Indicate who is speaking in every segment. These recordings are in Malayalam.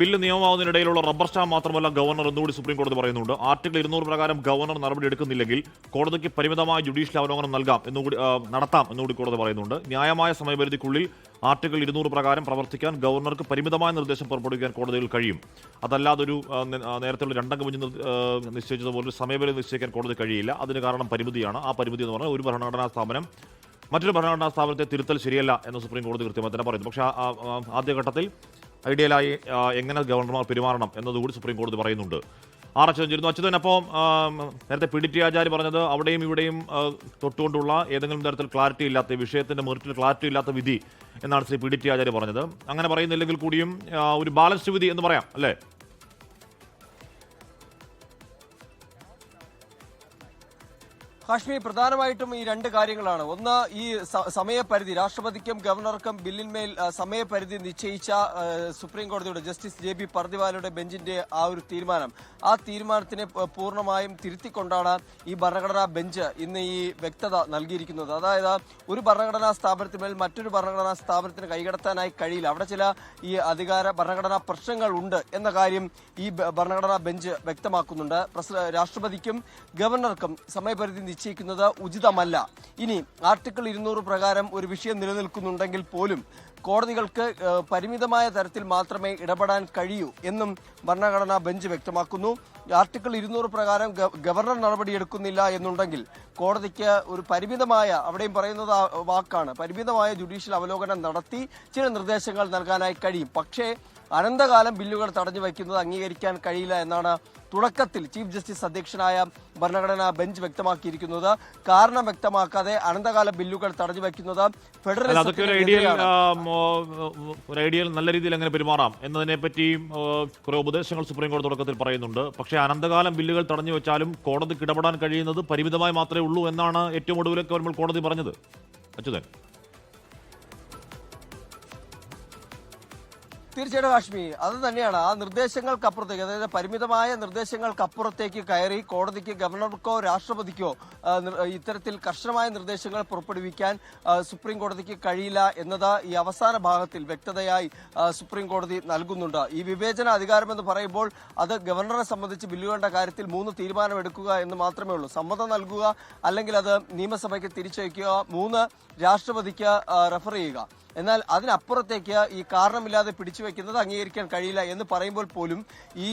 Speaker 1: ബില്ല് നിയമമാവുന്നതിനിടയിലുള്ള റബ്ബർ സ്റ്റാമ്പ് മാത്രമല്ല ഗവർണർ എന്നുകൂടി സുപ്രീം കോടതി പറയുന്നുണ്ട്. ആർട്ടിക്കിൾ ഇരുന്നൂറ് പ്രകാരം ഗവർണർ നടപടി എടുക്കുന്നില്ലെങ്കിൽ കോടതിക്ക് പരിമിതമായ ജുഡീഷ്യൽ അവലോകനം നൽകാം എന്നുകൂടി കൂടി നടത്താം എന്നുകൂടി കോടതി പറയുന്നുണ്ട്. ന്യായമായ സമയപരിധിക്കുള്ളിൽ ആർട്ടിക്കിൾ ഇരുന്നൂറ് പ്രകാരം പ്രവർത്തിക്കാൻ ഗവർണർക്ക് പരിമിതമായ നിർദ്ദേശം പുറപ്പെടുവിക്കാൻ കോടതിയിൽ കഴിയും. അതല്ലാതെ ഒരു നേരത്തെയുള്ള രണ്ടംഗ ബെഞ്ച് നിശ്ചയിച്ചതുപോലെ ഒരു സമയപരിധി നിശ്ചയിക്കാൻ കോടതി കഴിയില്ല. അതിന് കാരണം പരിമിതിയാണ്. ആ പരിമിതി എന്ന് പറഞ്ഞാൽ ഒരു ഭരണഘടനാ സ്ഥാപനം മറ്റൊരു ഭരണഘടനാ സ്ഥാപനത്തെ തിരുത്തൽ ശരിയല്ല എന്ന് സുപ്രീം കോടതി കൃത്യമായി തന്നെ പറയുന്നു. പക്ഷേ ആദ്യഘട്ടത്തിൽ ഐഡിയലായി എങ്ങനെ ഗവർണർമാർ പെരുമാറണം എന്നതുകൂടി സുപ്രീം കോടതി പറയുന്നുണ്ട്. ആർ അച്യുതൻ അച്യുതൻ അപ്പോൾ നേരത്തെ പി ഡി ടി ആചാര്യ പറഞ്ഞത് അവിടെയും ഇവിടെയും തൊട്ടുകൊണ്ടുള്ള ഏതെങ്കിലും തരത്തിൽ ക്ലാരിറ്റി ഇല്ലാത്ത വിഷയത്തിന്റെ മെറിറ്റിൽ ക്ലാരിറ്റി ഇല്ലാത്ത വിധി എന്നാണ് Shri P D T Achary പറഞ്ഞത്. അങ്ങനെ പറയുന്നില്ലെങ്കിൽ കൂടിയും ഒരു ബാലൻസ്ഡ് വിധി എന്ന് പറയാം അല്ലേ?
Speaker 2: കാശ്മീർ പ്രധാനമായിട്ടും ഈ രണ്ട് കാര്യങ്ങളാണ്. ഒന്ന് ഈ സമയപരിധി രാഷ്ട്രപതിക്കും ഗവർണർക്കും ബില്ലിന്മേൽ സമയപരിധി നിശ്ചയിച്ച സുപ്രീം കോടതിയുടെ ജസ്റ്റിസ് ജെ ബി പർദിവാലയുടെ ബെഞ്ചിന്റെ ആ ഒരു തീരുമാനം. ആ തീരുമാനത്തിനെ പൂർണമായും തിരുത്തിക്കൊണ്ടാണ് ഈ ഭരണഘടനാ ബെഞ്ച് ഇന്ന് ഈ വ്യക്തത നൽകിയിരിക്കുന്നത്. അതായത് ഒരു ഭരണഘടനാ സ്ഥാപനത്തിന്മേൽ മറ്റൊരു ഭരണഘടനാ സ്ഥാപനത്തിന് കൈകടത്താനായി കഴിയില്ല. അവിടെ ചില ഈ അധികാര ഭരണഘടനാ പ്രശ്നങ്ങൾ ഉണ്ട് എന്ന കാര്യം ഈ ഭരണഘടനാ ബെഞ്ച് വ്യക്തമാക്കുന്നുണ്ട്. രാഷ്ട്രപതിക്കും ഗവർണർക്കും സമയപരിധി നിശ്ചയിക്കുന്നത് ഉചിതമല്ല. ഇനി ആർട്ടിക്കിൾ ഇരുന്നൂറ് പ്രകാരം ഒരു വിഷയം നിലനിൽക്കുന്നുണ്ടെങ്കിൽ പോലും കോടതികൾക്ക് പരിമിതമായ തരത്തിൽ മാത്രമേ ഇടപെടാൻ കഴിയൂ എന്നും ഭരണഘടനാ ബെഞ്ച് വ്യക്തമാക്കുന്നു. ആർട്ടിക്കിൾ ഇരുന്നൂറ് പ്രകാരം ഗവർണർ നടപടിയെടുക്കുന്നില്ല എന്നുണ്ടെങ്കിൽ കോടതിക്ക് ഒരു പരിമിതമായ അവിടെയും പറയുന്നത് വാക്കാണ് പരിമിതമായ ജുഡീഷ്യൽ അവലോകനം നടത്തി ചില നിർദ്ദേശങ്ങൾ നൽകാനായി കഴിയും. പക്ഷേ അനന്തകാലം ബില്ലുകൾ തടഞ്ഞു വയ്ക്കുന്നത് അംഗീകരിക്കാൻ കഴിയില്ല എന്നാണ് തുടക്കത്തിൽ ചീഫ് ജസ്റ്റിസ് അധ്യക്ഷനായ ഭരണഘടനാ ബെഞ്ച് വ്യക്തമാക്കിയിരിക്കുന്നത്. കാരണം വ്യക്തമാക്കാതെ അനന്തകാല ബില്ലുകൾ തടഞ്ഞു വയ്ക്കുന്നത്
Speaker 1: അതൊക്കെ ഒരു ഐഡിയൽ നല്ല രീതിയിൽ എങ്ങനെ പെരുമാറാം എന്നതിനെ പറ്റിയും കുറെ ഉപദേശങ്ങൾ സുപ്രീം കോടതി തുടക്കത്തിൽ പറയുന്നുണ്ട്. പക്ഷേ അനന്തകാലം ബില്ലുകൾ തടഞ്ഞു വെച്ചാലും കോടതിക്ക് ഇടപെടാൻ കഴിയുന്നത് പരിമിതമായി മാത്രമേ ഉള്ളൂ എന്നാണ് ഏറ്റവും ഒടുവിലൊക്കെ വരുമ്പോൾ കോടതി പറഞ്ഞത്. അച്യുതൻ.
Speaker 2: തീർച്ചയായിട്ടും കാശ്മീർ അത് തന്നെയാണ്. ആ നിർദ്ദേശങ്ങൾക്കപ്പുറത്തേക്ക് അതായത് പരിമിതമായ നിർദ്ദേശങ്ങൾക്കപ്പുറത്തേക്ക് കയറി കോടതിക്ക് ഗവർണർക്കോ രാഷ്ട്രപതിക്കോ ഇത്തരത്തിൽ കർശനമായ നിർദ്ദേശങ്ങൾ പുറപ്പെടുവിക്കാൻ സുപ്രീം കോടതിക്ക് കഴിയില്ല എന്നത് ഈ അവസാന ഭാഗത്തിൽ വ്യക്തതയായി സുപ്രീം കോടതി നൽകുന്നുണ്ട്. ഈ വിവേചന അധികാരമെന്ന് പറയുമ്പോൾ അത് ഗവർണറെ സംബന്ധിച്ച് ബില്ലുകളുടെ കാര്യത്തിൽ മൂന്ന് തീരുമാനമെടുക്കുക എന്ന് മാത്രമേ ഉള്ളൂ. സമ്മതം നൽകുക അല്ലെങ്കിൽ അത് നിയമസഭയ്ക്ക് തിരിച്ചയക്കുക മൂന്ന് രാഷ്ട്രപതിക്ക് റെഫർ ചെയ്യുക. എന്നാൽ അതിനപ്പുറത്തേക്ക് ഈ കാരണമില്ലാതെ പിടിച്ചു വെക്കുന്നത് അംഗീകരിക്കാൻ കഴിയില്ല എന്ന് പറയുമ്പോൾ പോലും ഈ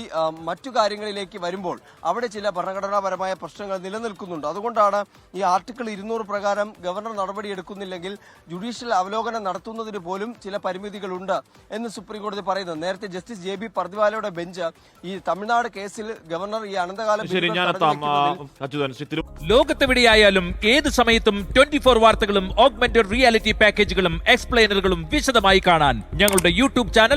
Speaker 2: മറ്റു കാര്യങ്ങളിലേക്ക് വരുമ്പോൾ അവിടെ ചില ഭരണഘടനാപരമായ പ്രശ്നങ്ങൾ നിലനിൽക്കുന്നുണ്ട്. അതുകൊണ്ടാണ് ഈ ആർട്ടിക്കിൾ ഇരുന്നൂറ് പ്രകാരം ഗവർണർ നടപടിയെടുക്കുന്നില്ലെങ്കിൽ ജുഡീഷ്യൽ അവലോകനം നടത്തുന്നതിന് പോലും ചില പരിമിതികളുണ്ട് എന്ന് സുപ്രീംകോടതി പറയുന്നത്. നേരത്തെ ജസ്റ്റിസ് ജെ ബി പർദിവാലയുടെ ബെഞ്ച് ഈ തമിഴ്നാട് കേസിൽ ഗവർണർ ഈ അനന്തകാല
Speaker 3: ലോകത്തെവിടെയായാലും ഏത് സമയത്തും ട്വന്റി ഫോർ വാർത്തകളും ഓഗ്മെന്റഡ് റിയാലിറ്റി പാക്കേജുകളും എക്സ്പ്ലെയിനറുകളും വിശദമായി കാണാൻ ഞങ്ങളുടെ യൂട്യൂബ് ചാനൽ